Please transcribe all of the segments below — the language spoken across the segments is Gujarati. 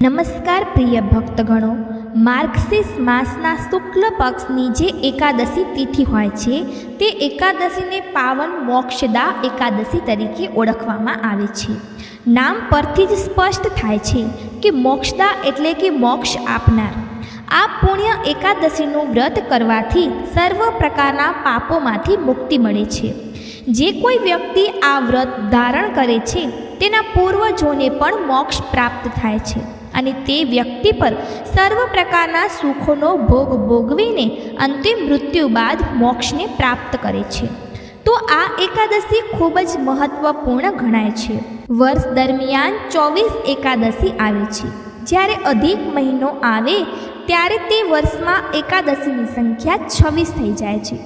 નમસ્કાર પ્રિય ભક્તગણો. માર્ગશીર્ષ માસના શુક્લ પક્ષની જે એકાદશી તિથિ હોય છે, તે એકાદશીને પાવન મોક્ષદા એકાદશી તરીકે ઓળખવામાં આવે છે. નામ પરથી જ સ્પષ્ટ થાય છે કે મોક્ષદા એટલે કે મોક્ષ આપનાર. આ પુણ્ય એકાદશીનું વ્રત કરવાથી સર્વ પ્રકારના પાપોમાંથી મુક્તિ મળે છે. જે કોઈ વ્યક્તિ આ વ્રત ધારણ કરે છે, તેના પૂર્વજોને પણ મોક્ષ પ્રાપ્ત થાય છે. અને તે વ્યક્તિ પર સર્વ પ્રકારના સુખોનો ભોગ ભોગવીને અંતિમ મૃત્યુ બાદ મોક્ષને પ્રાપ્ત કરે છે. તો આ એકાદશી ખૂબ જ મહત્વપૂર્ણ ગણાય છે. વર્ષ દરમિયાન ચોવીસ એકાદશી આવે છે. જ્યારે અધિક મહિનો આવે, ત્યારે તે વર્ષમાં એકાદશીની સંખ્યા છવ્વીસ થઈ જાય છે.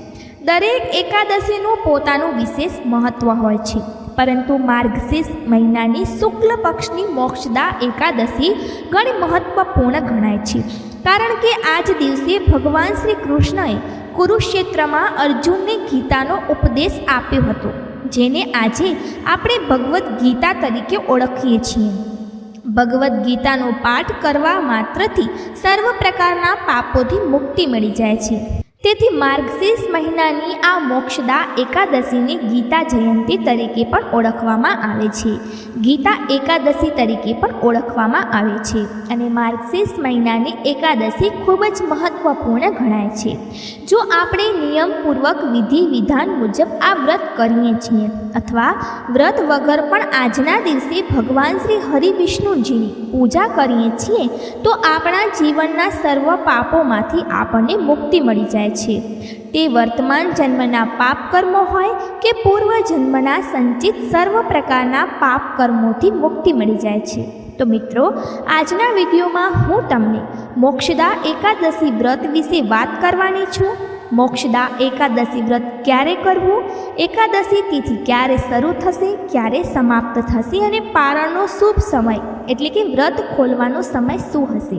દરેક એકાદશીનું પોતાનું વિશેષ મહત્ત્વ હોય છે. પરંતુ માર્ગશીર્ષ મહિનાની શુક્લ પક્ષની મોક્ષદા એકાદશી ઘણી મહત્વપૂર્ણ ગણાય છે. કારણ કે આ જ દિવસે ભગવાન શ્રી કૃષ્ણએ કુરુક્ષેત્રમાં અર્જુનને ગીતાનો ઉપદેશ આપ્યો હતો, જેને આજે આપણે ભગવદ્ ગીતા તરીકે ઓળખીએ છીએ. ભગવદ્ ગીતાનો પાઠ કરવા માત્રથી સર્વ પ્રકારના પાપોથી મુક્તિ મળી જાય છે. તેથી માર્ગશીર્ષ મહિનાની આ મોક્ષદા એકાદશીને ગીતા જયંતી તરીકે પણ ઓળખવામાં આવે છે. ગીતા એકાદશી તરીકે પણ ઓળખવામાં આવે છે અને માર્ગશીર્ષ મહિનાની એકાદશી ખૂબ જ મહત્વપૂર્ણ ગણાય છે. જો આપણે નિયમપૂર્વક વિધિ વિધાન મુજબ આ વ્રત કરીએ છીએ અથવા વ્રત વગર પણ આજના દિવસે ભગવાન શ્રી હરિવિષ્ણુજીની પૂજા કરીએ છીએ, તો આપણા જીવનના સર્વ પાપોમાંથી આપણને મુક્તિ મળી જાય છે. તે વર્તમાન જન્મના પાપ કર્મો હોય કે પૂર્વ જન્મના સંચિત સર્વ પ્રકારના પાપ કર્મોથી મુક્તિ મળી જાય છે. તો મિત્રો, આજના વિડીયોમાં હું તમને મોક્ષદા એકાદશી વ્રત વિશે વાત કરવાની છું. મોક્ષદા એકાદશી વ્રત ક્યારે કરવું? એકાદશી તિથિ ક્યારે શરૂ થશે? ક્યારે સમાપ્ત થશે? અને પારણનો શુભ સમય એટલે કે વ્રત ખોલવાનો સમય શું હશે?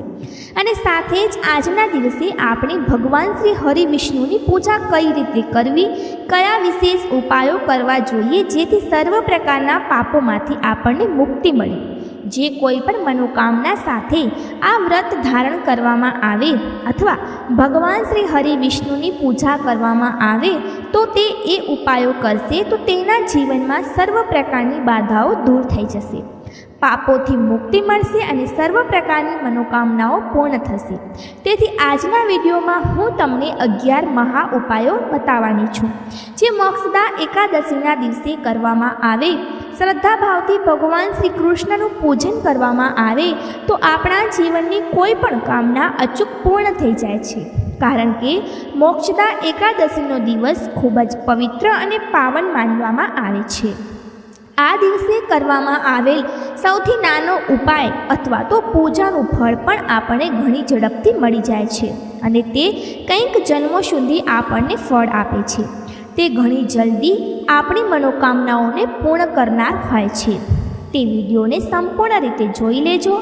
અને સાથે જ આજના દિવસે આપણે ભગવાન શ્રી હરિવિષ્ણુની પૂજા કઈ રીતે કરવી? કયા વિશેષ ઉપાયો કરવા જોઈએ? જેથી સર્વ પ્રકારના પાપોમાંથી આપણને મુક્તિ મળે. જે કોઈ પણ મનોકામના સાથે આ વ્રત ધારણ કરવામાં આવે અથવા ભગવાન શ્રી હરિ વિષ્ણુની પૂજા કરવામાં આવે, તો તે એ ઉપાયો કરશે તો તેના જીવનમાં સર્વ પ્રકારની બાધાઓ દૂર થઈ જશે. પાપોથી મુક્તિ મળશે અને સર્વ પ્રકારની મનોકામનાઓ પૂર્ણ થશે. તેથી આજના વિડીયોમાં હું તમને અગિયાર મહા ઉપાયો બતાવવાની છું. જે મોક્ષદા એકાદશીના દિવસે કરવામાં આવે. શ્રદ્ધાભાવથી ભગવાન શ્રી કૃષ્ણનું પૂજન કરવામાં આવે તો આપણા જીવનની કોઈ પણ કામના અચૂક પૂર્ણ થઈ જાય છે. કારણ કે મોક્ષદા એકાદશીનો દિવસ ખૂબ જ પવિત્ર અને પાવન માનવામાં આવે છે. આ દિવસે કરવામાં આવેલ સૌથી નાનો ઉપાય અથવા તો પૂજાનું ફળ પણ આપણને ઘણી ઝડપથી મળી જાય છે અને તે કંઈક જન્મો સુધી આપણને ફળ આપે છે. તે ઘણી જલ્દી આપણી મનોકામનાઓને પૂર્ણ કરનાર હોય છે. તે વિડીયોને સંપૂર્ણ રીતે જોઈ લેજો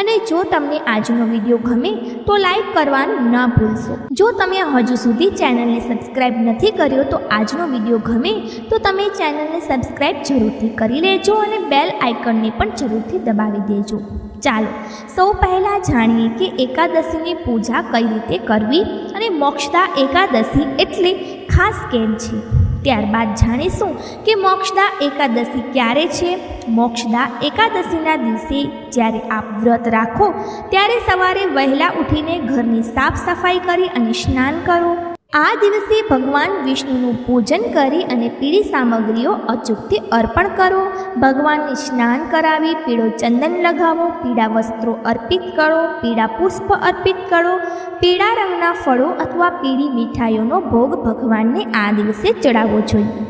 અને જો તમને આજનો વીડિયો ગમે તો લાઈક કરવાનું ન ભૂલશો. જો તમે હજુ સુધી ચેનલને સબસ્ક્રાઈબ નથી કર્યો તો આજનો વીડિયો ગમે તો તમે ચેનલને સબસ્ક્રાઈબ જરૂરથી કરી લેજો અને બેલ આઇકનને પણ જરૂરથી દબાવી દેજો. ચાલો, સૌ પહેલાં જાણીએ કે એકાદશીની પૂજા કઈ રીતે કરવી અને મોક્ષદા એકાદશી એટલે ખાસ કેમ છે? ત્યારબાદ જાણીશું કે મોક્ષદા એકાદશી ક્યારે છે? મોક્ષદા એકાદશીના દિવસે જ્યારે આપ વ્રત રાખો, ત્યારે સવારે વહેલા ઉઠીને ઘરની સાફ સફાઈ કરી અને સ્નાન કરો. આ દિવસે ભગવાન વિષ્ણુનું પૂજન કરી અને પીળી સામગ્રીઓ અચૂકથી અર્પણ કરો. ભગવાનને સ્નાન કરાવી પીળો ચંદન લગાવો, પીળા વસ્ત્રો અર્પિત કરો, પીળા પુષ્પ અર્પિત કરો. પીળા રંગના ફળો અથવા પીળી મીઠાઈઓનો ભોગ ભગવાનને આ દિવસે ચડાવવો જોઈએ,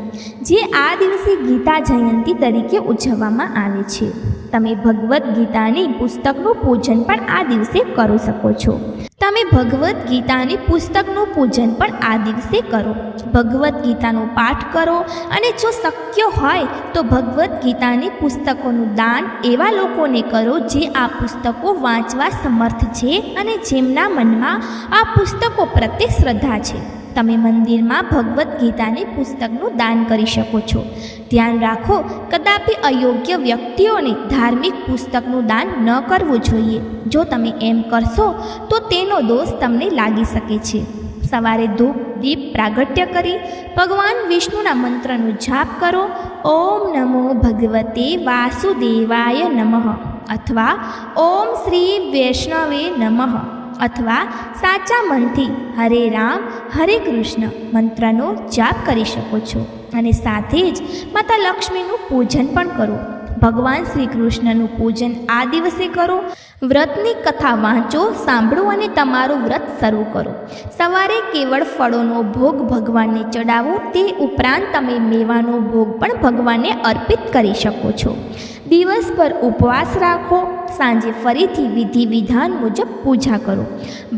જે આ દિવસે ગીતા જયંતી તરીકે ઉજવવામાં આવે છે. તમે ભગવદ્ ગીતાની પુસ્તકનું પૂજન પણ આ દિવસે કરી શકો છો. તમે ભગવદ્ ગીતાની પુસ્તકનું પૂજન પણ આ દિવસે કરો. ભગવદ્ ગીતાનો પાઠ કરો અને જો શક્ય હોય તો ભગવદ્ ગીતાની પુસ્તકોનું દાન એવા લોકોને કરો જે આ પુસ્તકો વાંચવા સમર્થ છે અને જેમના મનમાં આ પુસ્તકો પ્રત્યે શ્રદ્ધા છે. તમે મંદિરમાં ભગવદ્ ગીતાની પુસ્તકનું દાન કરી શકો છો. ધ્યાન રાખો, કદાપી અયોગ્ય વ્યક્તિઓને ધાર્મિક પુસ્તકનું દાન ન કરવું જોઈએ. જો તમે એમ કરશો, તો તેનો દોષ તમને લાગી શકે છે. સવારે ધૂપ, દીપ પ્રાગટ્ય કરી, ભગવાન વિષ્ણુના મંત્રનો જાપ કરો. ઓમ નમો ભગવતે વાસુદેવાય નમઃ. અથવા, ઓમ શ્રી વૈષ્ણવે નમઃ. અથવા સાચા મનથી હરે રામ, હરે કૃષ્ણ મંત્રનો જાપ કરી શકો છો. અને સાથે જ માતા લક્ષ્મીનું પૂજન પણ કરો. ભગવાન શ્રી કૃષ્ણનું પૂજન આ દિવસે કરો. વ્રતની કથા વાંચો, સાંભળો અને તમારું વ્રત શરૂ કરો. સવારે કેવળ ફળોનો ભોગ ભગવાનને ચડાવો, તે ઉપરાંત તમે મેવાનો ભોગ પણ ભગવાનને અર્પિત કરી શકો છો. દિવસભર ઉપવાસ રાખો સાંજે ફરીથી વિધિ વિધાન મુજબ પૂજા કરો.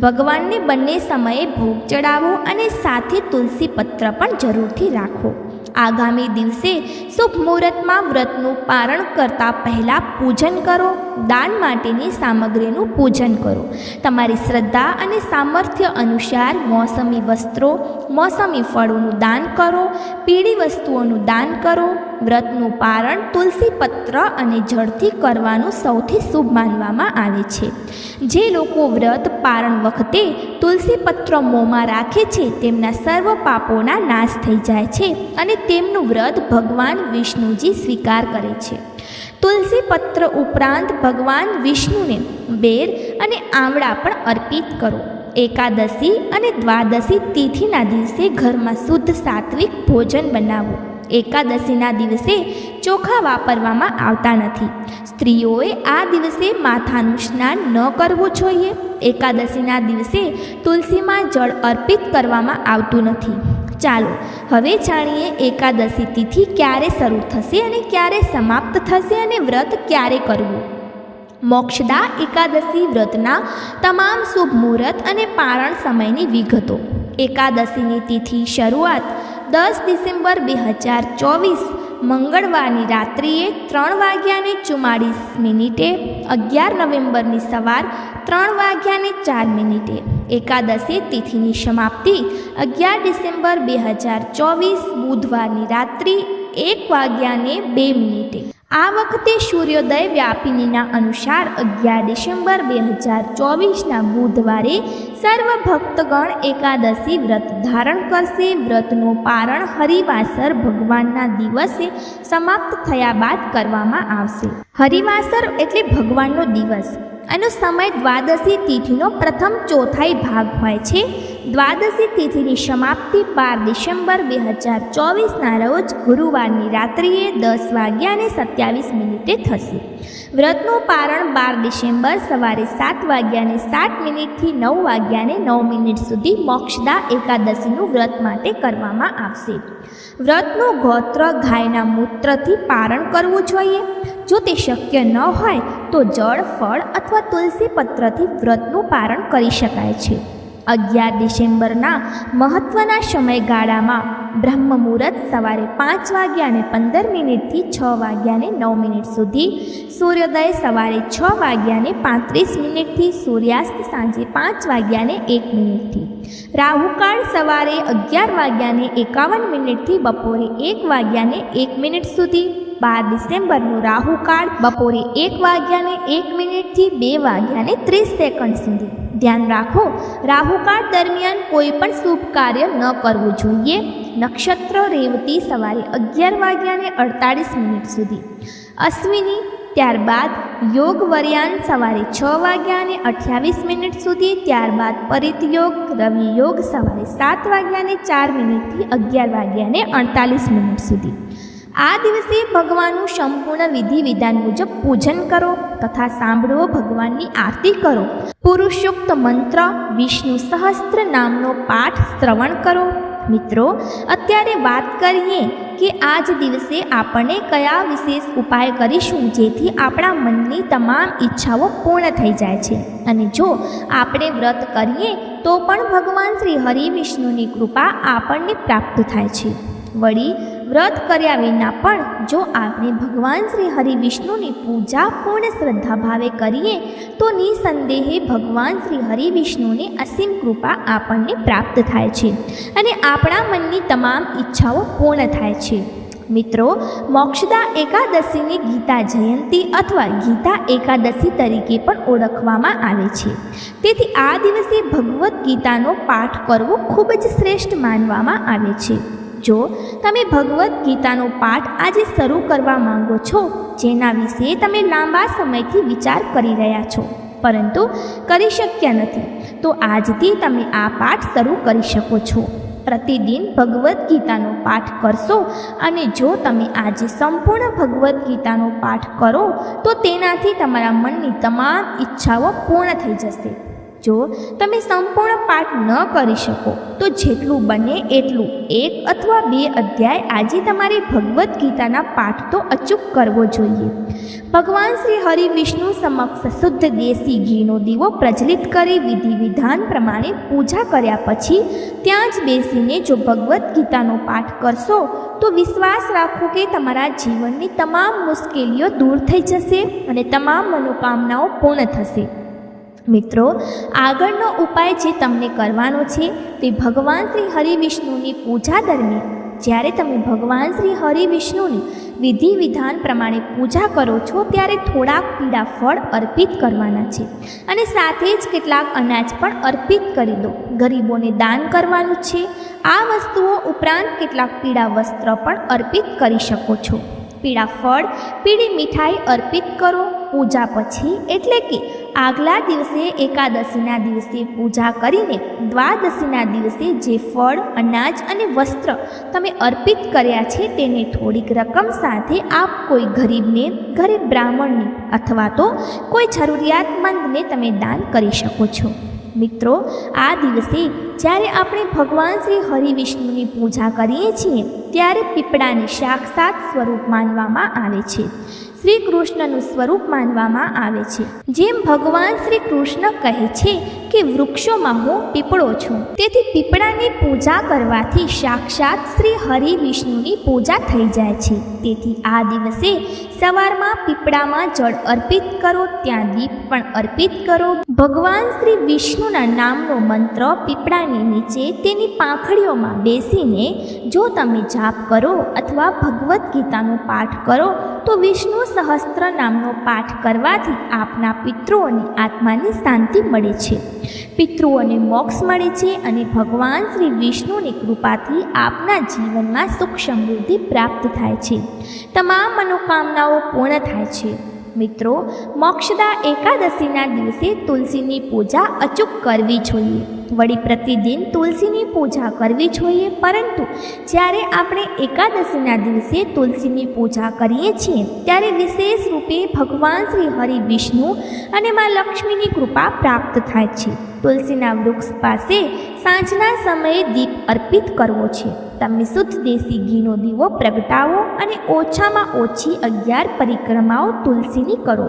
ભગવાનને બંને સમયે ભોગ ચડાવો અને સાથે તુલસી પત્ર પણ જરૂરથી રાખો. આગામી દિવસે શુભ મુહૂર્તમાં વ્રતનું પારણ કરતાં પહેલાં પૂજન કરો. દાન માટેની સામગ્રીનું પૂજન કરો. તમારી શ્રદ્ધા અને સામર્થ્ય અનુસાર મોસમી વસ્ત્રો, મોસમી ફળોનું દાન કરો, પીળી વસ્તુઓનું દાન કરો, વ્રતનું પારણ તુલસી પત્ર અને જળથી કરવાનું સૌથી શુભ માનવામાં આવે છે. જે લોકો વ્રત પારણ વખતે તુલસી પત્ર મોંમાં રાખે છે, તેમના સર્વ પાપોના નાશ થઈ જાય છે અને તેમનું વ્રત ભગવાન વિષ્ણુજી સ્વીકાર કરે છે. તુલસી પત્ર ઉપરાંત ભગવાન વિષ્ણુને બેર અને આંવળા પણ અર્પિત કરો. એકાદશી અને દ્વાદશી તિથિના દિવસે ઘરમાં શુદ્ધ સાત્વિક ભોજન બનાવો. એકાદશીના દિવસે ચોખા વાપરવામાં આવતા નથી. સ્ત્રીઓએ આ દિવસે માથાનું સ્નાન ન કરવું જોઈએ. એકાદશીના દિવસે તુલસીમાં જળ અર્પિત કરવામાં આવતું નથી. ચાલો, હવે જાણીએ એકાદશી તિથિ ક્યારે શરૂ થશે અને ક્યારે સમાપ્ત થશે અને વ્રત ક્યારે કરવું? મોક્ષદા એકાદશી વ્રતના તમામ શુભ મુહૂર્ત અને પારણ સમયની વિગતો. એકાદશીની તિથિ શરૂઆત દસ ડિસેમ્બર બે હજાર ચોવીસ મંગળવારની રાત્રિએ ત્રણ વાગ્યાને ચુમ્માળીસ મિનિટે અગિયાર નવેમ્બરની સવાર ત્રણ વાગ્યાને ચાર મિનિટે. એકાદશી તિથિની સમાપ્તિ અગિયાર ડિસેમ્બર બે હજાર ચોવીસ બુધવારની રાત્રિ એક વાગ્યાને બે મિનિટે. આ વખતે સૂર્યોદય વ્યાપિનીના અનુસાર અગિયાર ડિસેમ્બર બે હજાર ચોવીસના બુધવારે સર્વ ભક્તગણ એકાદશી વ્રત ધારણ કરશે. વ્રતનું પારણ હરિવાસર ભગવાનના દિવસે સમાપ્ત થયા બાદ કરવામાં આવશે. હરિવાસર એટલે ભગવાનનો દિવસ. એનો સમય દ્વાદશી તિથિનો પ્રથમ ચોથાઈ ભાગ હોય છે. દ્વાદશી તિથિની સમાપ્તિ બાર ડિસેમ્બર બે હજાર ચોવીસના રોજ ગુરુવારની રાત્રિએ દસ વાગ્યાને સત્યાવીસ મિનિટે થશે. વ્રતનું પારણ બાર ડિસેમ્બર સવારે સાત વાગ્યાને સાત મિનિટથી નવ વાગ્યાને નવ મિનિટ સુધી મોક્ષદા એકાદશીનું વ્રત માટે કરવામાં આવશે. વ્રતનું ગોત્ર ગાયના મૂત્રથી પારણ કરવું જોઈએ. જો તે શક્ય ન હોય તો જળ, ફળ અથવા તુલસી પત્રથી વ્રતનું પારણ કરી શકાય છે. અગિયાર ડિસેમ્બરના મહત્ત્વના સમયગાળામાં બ્રહ્મ મુહૂર્ત સવારે પાંચ વાગ્યાને પંદર મિનિટથી છ વાગ્યાને નવ મિનિટ સુધી, સૂર્યોદય સવારે છ વાગ્યાને પાંત્રીસ મિનિટથી, સૂર્યાસ્ત સાંજે પાંચ વાગ્યાને એક મિનિટથી. રાહુકાળ સવારે અગિયાર વાગ્યાને એકાવન મિનિટથી બપોરે એક વાગ્યાને એક મિનિટ સુધી. બાર ડિસેમ્બરનું રાહુકાળ બપોરે એક વાગ્યાને એક મિનિટથી બે વાગ્યાને ત્રીસ સેકન્ડ સુધી. ધ્યાન રાખો. રાહુકાળ દરમિયાન કોઈ પણ શુભ કાર્ય ન કરવું જોઈએ. નક્ષત્ર રેવતી સવારે અગિયાર વાગ્યાને અડતાળીસ મિનિટ સુધી. અશ્વિની ત્યારબાદ યોગ વરિયાન સવારે છ વાગ્યા અને અઠ્યાવીસ મિનિટ સુધી, ત્યારબાદ પરિત યોગ રવિ યોગ સવારે સાત વાગ્યાને ચાર મિનિટથી અગિયાર વાગ્યાને અડતાલીસ મિનિટ સુધી. આ દિવસે ભગવાનનું સંપૂર્ણ વિધિ વિધાન મુજબ પૂજન કરો તથા સાંભળો ભગવાનની આરતી કરો. પુરુષોક્ત મંત્ર, વિષ્ણુ સહસ્ત્ર નામનો પાઠ શ્રવણ કરો. મિત્રો, અત્યારે વાત કરીએ કે આ જ દિવસે આપણે કયા વિશેષ ઉપાય કરીશું જેથી આપણા મનની તમામ ઈચ્છાઓ પૂર્ણ થઈ જાય છે. અને જો આપણે વ્રત કરીએ, તો પણ ભગવાન શ્રી હરિ વિષ્ણુની કૃપા આપણને પ્રાપ્ત થાય છે. વળી વ્રત કર્યા વિના પણ જો આપણે ભગવાન શ્રી હરિ વિષ્ણુની પૂજા પૂર્ણ શ્રદ્ધા ભાવે કરીએ, તો નિસંદેહે ભગવાન શ્રી હરિ વિષ્ણુની અસીમ કૃપા આપણને પ્રાપ્ત થાય છે અને આપણા મનની તમામ ઈચ્છાઓ પૂર્ણ થાય છે. મિત્રો, મોક્ષદા એકાદશીને ગીતા જયંતી અથવા ગીતા એકાદશી તરીકે પણ ઓળખવામાં આવે છે. તેથી આ દિવસે ભગવદ્ ગીતાનો પાઠ કરવો ખૂબ જ શ્રેષ્ઠ માનવામાં આવે છે. જો તમે ભગવદ્ ગીતાનો પાઠ આજે શરૂ કરવા માંગો છો? જેના વિશે તમે લાંબા સમયથી વિચાર કરી રહ્યા છો, પરંતુ કરી શક્યા નથી. તો આજથી તમે આ પાઠ શરૂ કરી શકો છો. પ્રતિદિન ભગવદ્ ગીતાનો પાઠ કરશો અને જો તમે આજે સંપૂર્ણ ભગવદ્ ગીતાનો પાઠ કરો, તો તેનાથી તમારા મનની તમામ ઈચ્છાઓ પૂર્ણ થઈ જશે. જો તમે સંપૂર્ણ પાઠ ન કરી શકો. તો જેટલું બને એટલું. એક અથવા બે અધ્યાય આજે તમારે ભગવદ્ ગીતાના પાઠ તો અચૂક કરવો જોઈએ. ભગવાન શ્રી હરિ વિષ્ણુ સમક્ષ શુદ્ધ દેશી ઘીનો દીવો પ્રજ્વલિત કરી વિધિ વિધાન પ્રમાણે પૂજા કર્યા પછી ત્યાં જ બેસીને જો ભગવદ્ ગીતાનો પાઠ કરશો, તો વિશ્વાસ રાખો કે તમારા જીવનની તમામ મુશ્કેલીઓ દૂર થઈ જશે અને તમામ મનોકામનાઓ પૂર્ણ થશે. મિત્રો, આગળનો ઉપાય જે તમને કરવાનો છે તે ભગવાન શ્રી હરિ વિષ્ણુની પૂજા દરમિયાન, જ્યારે તમે ભગવાન શ્રી હરિ વિષ્ણુની વિધિ વિધાન પ્રમાણે પૂજા કરો છો, ત્યારે થોડાક પીળા ફળ અર્પિત કરવાના છે. અને સાથે જ કેટલાક અનાજ પણ અર્પિત કરી દો. ગરીબોને દાન કરવાનું છે. આ વસ્તુઓ ઉપરાંત કેટલાક પીળા વસ્ત્ર પણ અર્પિત કરી શકો છો. પીળા ફળ, પીળી મીઠાઈ અર્પિત કરો. પૂજા પછી, એટલે કે આગલા દિવસે, એકાદશીના દિવસે પૂજા કરીને, દ્વાદશીના દિવસે જે ફળ, અનાજ અને વસ્ત્ર તમે અર્પિત કર્યા છે, તેને થોડીક રકમ સાથે આપ કોઈ ગરીબને, ગરીબ બ્રાહ્મણને અથવા તો કોઈ જરૂરિયાતમંદને તમે દાન કરી શકો છો. મિત્રો, આ દિવસે જ્યારે આપણે ભગવાન શ્રી હરિ વિષ્ણુની પૂજા કરીએ છીએ ત્યારે પીપળાને સાક્ષાત સ્વરૂપ માનવામાં આવે છે. શ્રી કૃષ્ણનું સ્વરૂપ માનવામાં આવે છે. જેમ ભગવાન શ્રી કૃષ્ણ કહે છે કે, વૃક્ષોમાં હું પીપળો છું. તેથી પીપળાની પૂજા કરવાથી સાક્ષાત શ્રી હરિ વિષ્ણુની પૂજા થઈ જાય છે. તેથી આ દિવસે સવારમાં પીપળામાં જળ અર્પિત કરો, ત્યાં દીપ પણ અર્પિત કરો. ભગવાન શ્રી વિષ્ણુના નામનો મંત્ર પીપળાની નીચે તેની પાંખડીઓમાં બેસીને જો તમે જાપ કરો અથવા ભગવદ્ ગીતાનો પાઠ કરો, તો વિષ્ણુ સહસ્ત્ર નામનો પાઠ કરવાથી આપના પિતૃઓની આત્માની શાંતિ મળે છે. પિતૃઓને મોક્ષ મળે છે અને ભગવાન શ્રી વિષ્ણુની કૃપાથી આપના જીવનમાં સુખ સમૃદ્ધિ પ્રાપ્ત થાય છે. તમામ મનોકામનાઓ પૂર્ણ થાય છે. મિત્રો, મોક્ષદા એકાદશીના દિવસે તુલસીની પૂજા અચૂક કરવી જોઈએ. વળી પ્રતિદિન તુલસીની પૂજા કરવી જોઈએ, પરંતુ જ્યારે આપણે એકાદશીના દિવસે તુલસીની પૂજા કરીએ છીએ, ત્યારે વિશેષ રૂપે ભગવાન શ્રી હરિ વિષ્ણુ અને મા લક્ષ્મીની કૃપા પ્રાપ્ત થાય છે. તુલસીના વૃક્ષ પાસે સાંજના સમયે દીપ અર્પિત કરવો છે. તમે શુદ્ધ દેશી ઘીનો દીવો પ્રગટાવો અને ઓછામાં ઓછી અગિયાર પરિક્રમાઓ તુલસીની કરો.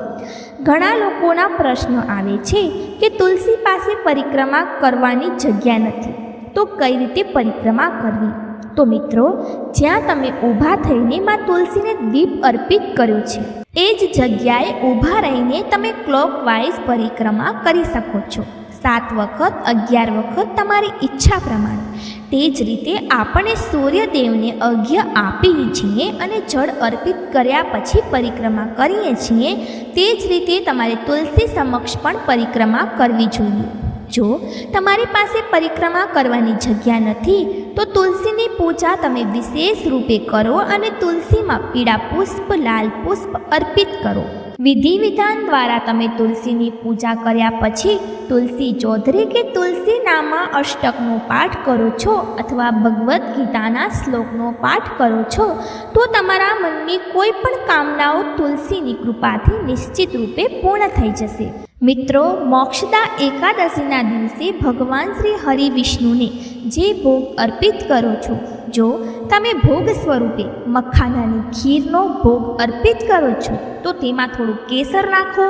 ઘણા લોકોના પ્રશ્નો આવે છે કે તુલસી પાસે પરિક્રમા કરવાની જગ્યા નથી. તો કઈ રીતે પરિક્રમા કરવી? તો મિત્રો, જ્યાં તમે ઊભા થઈને માં તુલસીને દીપ અર્પિત કર્યો છે એ જ જગ્યાએ ઊભા રહીને તમે ક્લોકવાઇઝ પરિક્રમા કરી શકો છો. સાત વખત, અગિયાર વખત તમારી ઈચ્છા પ્રમાણે. તે જ રીતે આપણે સૂર્યદેવને અર્ઘ્ય આપીએ છીએ અને જળ અર્પિત કર્યા પછી પરિક્રમા કરીએ છીએ, તે જ રીતે તમારે તુલસી સમક્ષ પણ પરિક્રમા કરવી જોઈએ. જો તમારી પાસે પરિક્રમા કરવાની જગ્યા નથી, તો તુલસીની પૂજા તમે વિશેષ રૂપે કરો અને તુલસીમાં પીળા પુષ્પ, લાલ પુષ્પ અર્પિત કરો. વિધિ વિધાન દ્વારા તમે તુલસીની પૂજા કર્યા પછી તુલસી ચૌધરી કે તુલસી નામા અષ્ટકનો પાઠ કરો છો અથવા ભગવદ્ ગીતાના શ્લોકનો પાઠ કરો છો, તો તમારા મનની કોઈ પણ કામનાઓ તુલસીની કૃપાથી નિશ્ચિત રૂપે પૂર્ણ થઈ જશે. મિત્રો, મોક્ષદા એકાદશીના દિવસે ભગવાન શ્રી હરિ વિષ્ણુને જે ભોગ અર્પિત કરો છો, જો તમે ભોગ સ્વરૂપે મખાનાની ખીરનો ભોગ અર્પિત કરો છો, તો તેમાં થોડું કેસર નાખો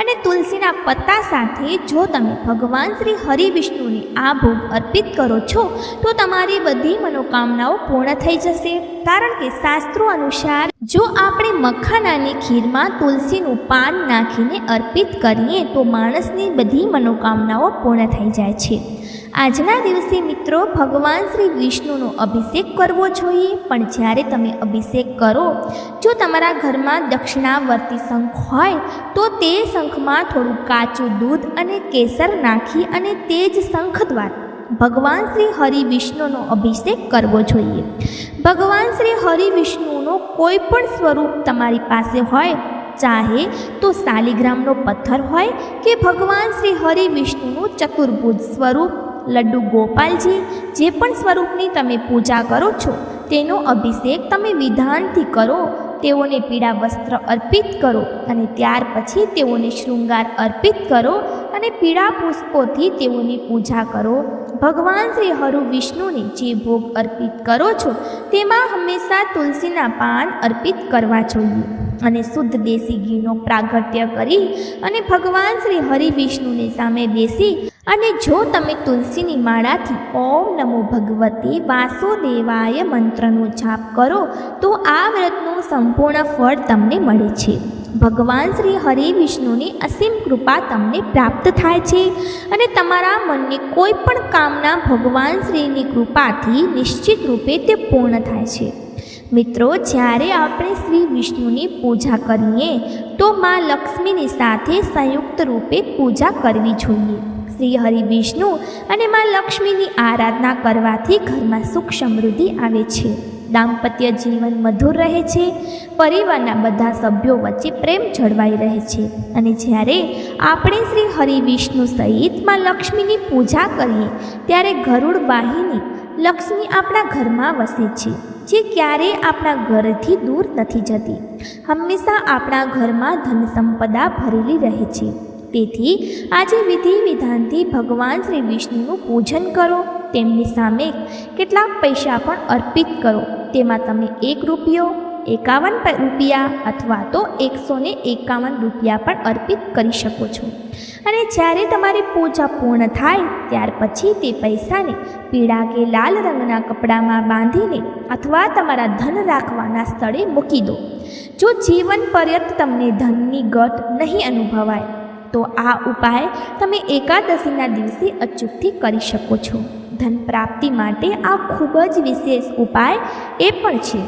અને તુલસીના પત્તા સાથે જો તમે ભગવાન શ્રી હરિ વિષ્ણુને આ ભોગ અર્પિત કરો છો, તો તમારી બધી મનોકામનાઓ પૂર્ણ થઈ જશે. કારણ કે શાસ્ત્રો અનુસાર, જો આપણે મખાનાની ખીરમાં તુલસીનું પાન નાખીને અર્પિત કરીએ, તો માણસની બધી મનોકામનાઓ પૂર્ણ થઈ જાય છે. આજના દિવસે મિત્રો ભગવાન શ્રી વિષ્ણુનો અભિષેક કરવો જોઈએ. પણ જ્યારે તમે અભિષેક કરો, જો તમારા ઘરમાં દક્ષિણાવર્તી શંખ હોય, તો તે શંખમાં થોડું કાચું દૂધ અને કેસર નાખી અને તે જ શંખ દ્વારા ભગવાન શ્રી હરિ વિષ્ણુનો અભિષેક કરવો જોઈએ. ભગવાન શ્રી હરિ વિષ્ણુનો કોઈ પણ સ્વરૂપ તમારી પાસે હોય, ચાહે તો શાલિગ્રામનો પથ્થર હોય કે ભગવાન શ્રી હરિ વિષ્ણુનું ચતુર્ભુજ સ્વરૂપ લડ્ડુ ગોપાલજી, જે પણ સ્વરૂપની તમે પૂજા કરો છો, તેનો અભિષેક તમે વિધાનથી કરો, તેઓને પીળા વસ્ત્ર અર્પિત કરો અને ત્યાર પછી તેઓને શૃંગાર અર્પિત કરો અને પીળા પુષ્પોથી તેઓની પૂજા કરો. ભગવાન શ્રી હરુ વિષ્ણુને જે ભોગ અર્પિત કરો છો, તેમાં હંમેશા તુલસીના પાન અર્પિત કરવા જોઈએ અને શુદ્ધ દેશી ઘીનો પ્રાગટ્ય કરી અને ભગવાન શ્રી હરિ વિષ્ણુને સામે બેસી અને જો તમે તુલસીની માળાથી ઓમ નમો ભગવતી વાસુદેવાય મંત્રનો જાપ કરો, તો આ વ્રતનું સંપૂર્ણ ફળ તમને મળે છે. ભગવાન શ્રી હરિ વિષ્ણુની અસીમ કૃપા તમને પ્રાપ્ત થાય છે અને તમારા મનની કોઈ પણ કામના ભગવાન શ્રીની કૃપાથી નિશ્ચિત રૂપે તે પૂર્ણ થાય છે. મિત્રો, જ્યારે આપણે શ્રી વિષ્ણુની પૂજા કરીએ, તો માં લક્ષ્મીની સાથે સંયુક્ત રૂપે પૂજા કરવી જોઈએ. શ્રી હરિ વિષ્ણુ અને મા લક્ષ્મીની આરાધના કરવાથી ઘરમાં સુખ સમૃદ્ધિ આવે છે. દાંપત્ય જીવન મધુર રહે છે. પરિવારના બધા સભ્યો વચ્ચે પ્રેમ જળવાઈ રહે છે. અને જ્યારે આપણે શ્રી હરિ વિષ્ણુ સહિતમાં લક્ષ્મીની પૂજા કરીએ, ત્યારે ગરુડ વાહિની લક્ષ્મી આપણા ઘરમાં વસે છે, જે ક્યારેય આપણા ઘરથી દૂર નથી જતી. હંમેશા આપણા ઘરમાં ધન સંપદા ભરેલી રહે છે. તેથી આજે વિધિ વિધાનથી ભગવાન શ્રી વિષ્ણુનું પૂજન કરો, તેમની સામે કેટલાક પૈસા પણ અર્પિત કરો. તેમાં તમે એક રૂપિયો, એકાવન રૂપિયા અથવા તો એકસો ને એકાવન રૂપિયા પણ અર્પિત કરી શકો છો. અને જ્યારે તમારી પૂજા પૂર્ણ થાય, ત્યાર પછી તે પૈસાને પીળા કે લાલ રંગના કપડામાં બાંધીને અથવા તમારા ધન રાખવાના સ્થળે મૂકી દો. જો જીવન પર્યંત તમને ધનની ઘટ નહીં અનુભવાય તો આ ઉપાય તમે એકાદશીના દિવસે અચૂકથી કરી શકો છો. ધન પ્રાપ્તિ માટે આ ખૂબ જ વિશેષ ઉપાય એ પણ છે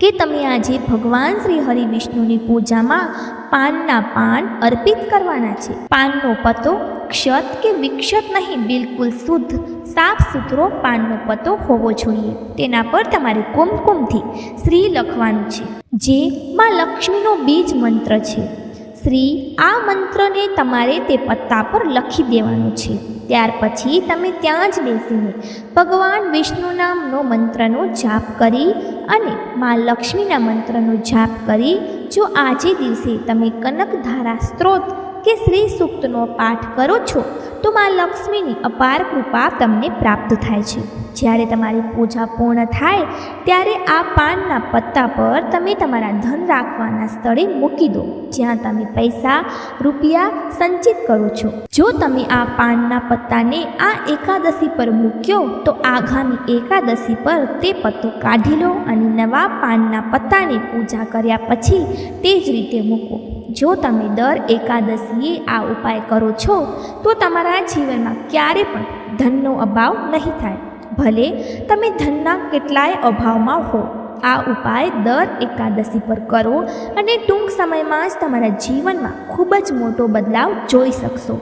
કે તમે આજે ભગવાન શ્રી હરિ વિષ્ણુની પૂજામાં પાનના પાન અર્પિત કરવાના છે. પાનનો પત્તો ક્ષત કે વિક્ષત નહીં, બિલકુલ શુદ્ધ, સાફ સુથરો પાનનો પત્તો હોવો જોઈએ. તેના પર તમારે કુમકુમથી શ્રી લખવાનું છે. જે માં લક્ષ્મીનો બીજ મંત્ર છે. શ્રી, આ મંત્રને તમારે તે પત્તા પર લખી દેવાનું છે. ત્યાર પછી તમે ત્યાં જ બેસીને ભગવાન વિષ્ણુ નામનો મંત્રનો જાપ કરી અને મા લક્ષ્મીના મંત્રનો જાપ કરી, જો આજે દિવસે તમે કનકધારા સ્ત્રોત કે શ્રી સૂક્તનો પાઠ કરો છો, તો મા લક્ષ્મીની અપાર કૃપા તમને પ્રાપ્ત થાય છે. જ્યારે તમારી પૂજા પૂર્ણ થાય, ત્યારે આ પાનના પત્તા પર તમે તમારા ધન રાખવાના સ્થળે મૂકી દો, જ્યાં તમે પૈસા, રૂપિયા સંચિત કરો છો. જો તમે આ પાનના પત્તાને આ એકાદશી પર મૂક્યો, તો આગામી એકાદશી પર તે પત્તો કાઢી લો અને નવા પાનના પત્તાની પૂજા કર્યા પછી તે જ રીતે મૂકો. જો તમે દર એકાદશીએ આ ઉપાય કરો છો, તો તમારા જીવનમાં ક્યારે પણ ધનનો અભાવ નહીં થાય. ભલે તમે ધનના કેટલાય અભાવમાં હો, આ ઉપાય દર એકાદશી પર કરો અને ટૂંક સમયમાં જ તમારા જીવનમાં ખૂબ જ મોટો બદલાવ જોઈ શકશો.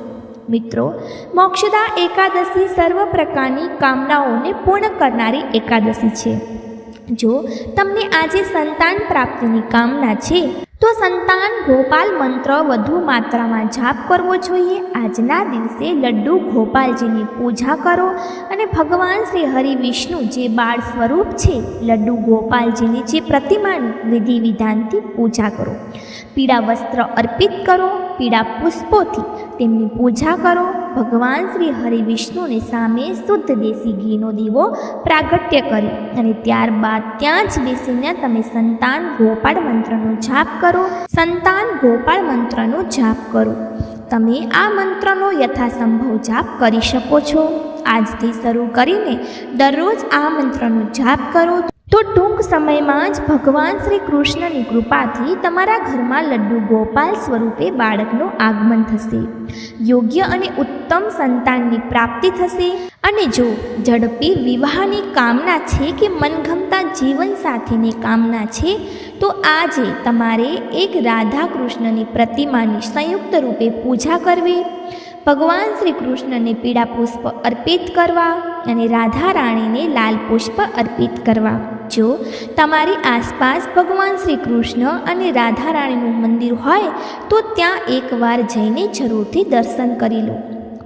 મિત્રો, મોક્ષદા એકાદશી સર્વ પ્રકારની કામનાઓને પૂર્ણ કરનારી એકાદશી છે. જો તમને આજે સંતાન પ્રાપ્તિની કામના છે તો સંતાન ગોપાલ મંત્ર વધુ માત્રામાં જાપ કરવો જોઈએ. આજના દિવસે લડ્ડુ ગોપાલજીની પૂજા કરો અને ભગવાન શ્રી હરિ વિષ્ણુ જે બાળ સ્વરૂપ છે, લડ્ડુ ગોપાલજીની જે પ્રતિમાની વિધિ વિધાનથી પૂજા કરો. પીળા વસ્ત્ર અર્પિત કરો, પીળા પુષ્પોથી તેમની પૂજા કરો. ભગવાન શ્રી હરિ વિષ્ણુની સામે શુદ્ધ દેશી ઘીનો દીવો પ્રાગટ્ય કરી અને ત્યારબાદ ત્યાં જ બેસીને તમે સંતાન ગોપાળ મંત્રનો જાપ કરો. સંતાન ગોપાળ મંત્રનો જાપ કરો. તમે આ મંત્રનો યથાસંભવ જાપ કરી શકો છો. આજથી શરૂ કરીને દરરોજ આ મંત્રનો જાપ કરો. તો ટૂંક સમયમાં જ ભગવાન શ્રી કૃષ્ણની કૃપાથી તમારા ઘરમાં લડ્ડુ ગોપાલ સ્વરૂપે બાળકનું આગમન થશે. યોગ્ય અને ઉત્તમ સંતાનની પ્રાપ્તિ થશે. અને જો ઝડપી વિવાહની કામના છે કે મનગમતા જીવનસાથીની કામના છે, તો આજે તમારે એક રાધા કૃષ્ણની પ્રતિમાની સંયુક્ત રૂપે પૂજા કરવી. ભગવાન શ્રી કૃષ્ણને પીળા પુષ્પ અર્પિત કરવા અને રાધા રાણીને લાલ પુષ્પ અર્પિત કરવા. જો તમારી આસપાસ ભગવાન શ્રી કૃષ્ણ અને રાધા રાણીનું મંદિર હોય, તો ત્યાં એકવાર જઈને જરૂરથી દર્શન કરી લો.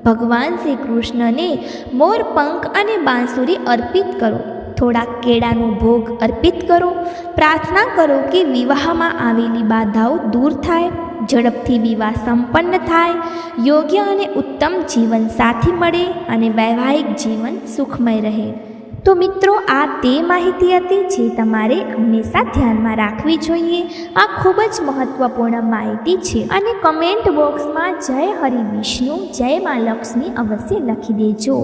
ભગવાન શ્રી કૃષ્ણને મોરપંખ અને બાંસુરી અર્પિત કરો. થોડા કેળાનો ભોગ અર્પિત કરો. પ્રાર્થના કરો કે વિવાહમાં આવેલી બાધાઓ દૂર થાય, ઝડપથી વિવાહ સંપન્ન થાય, યોગ્ય અને ઉત્તમ જીવન સાથી મળે અને વૈવાહિક જીવન સુખમય રહે. તો મિત્રો, આ તે માહિતી હતી જે તમારે હંમેશા ધ્યાનમાં રાખવી જોઈએ. આ ખૂબ જ મહત્વપૂર્ણ માહિતી છે અને કમેન્ટ બોક્સમાં જય હરિ વિષ્ણુ, જય મા લક્ષ્મી અવશ્ય લખી દેજો.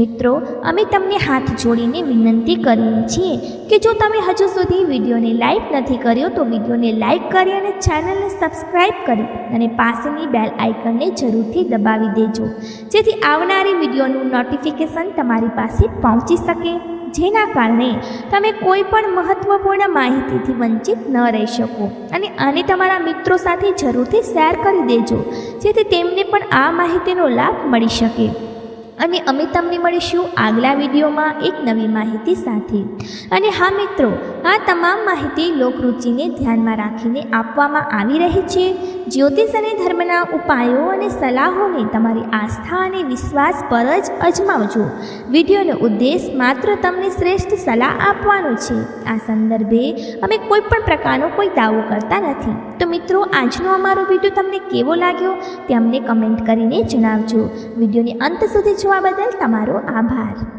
મિત્રો, અમે તમને હાથ જોડીને વિનંતી કરીએ છીએ કે જો તમે હજુ સુધી વિડીયોને લાઈક નથી કર્યો તો વિડીયોને લાઈક કરી અને ચેનલને સબસ્ક્રાઈબ કરી અને પાસેની બેલ આઇકનને જરૂરથી દબાવી દેજો. જેથી આવનારી વિડીયોનું નોટિફિકેશન તમારી પાસે પહોંચી શકે જેના કારણે તમે કોઈ પણ મહત્ત્વપૂર્ણ માહિતીથી વંચિત ન રહી શકો. અને આને તમારા મિત્રો સાથે જરૂરથી શેર કરી દેજો, જેથી તેમને પણ આ માહિતીનો લાભ મળી શકે. અને અમે તમને મળીશું આગલા વિડીયોમાં એક નવી માહિતી સાથે. અને હા મિત્રો, આ તમામ માહિતી લોકરુચિને ધ્યાનમાં રાખીને આપવામાં આવી રહી છે. જ્યોતિષ અને ધર્મના ઉપાયો અને સલાહોને તમારી આસ્થા અને વિશ્વાસ પર જ અજમાવજો. વિડીયોનો ઉદ્દેશ માત્ર તમને શ્રેષ્ઠ સલાહ આપવાનો છે. આ સંદર્ભે અમે કોઈ પણ પ્રકારનો કોઈ દાવો કરતા નથી. તો મિત્રો, આજનો અમારો વીડિયો તમને કેવો લાગ્યો? તે અમને કમેન્ટ કરીને જણાવજો. વિડીયોની અંત સુધી જોવા બદલ તમારો આભાર.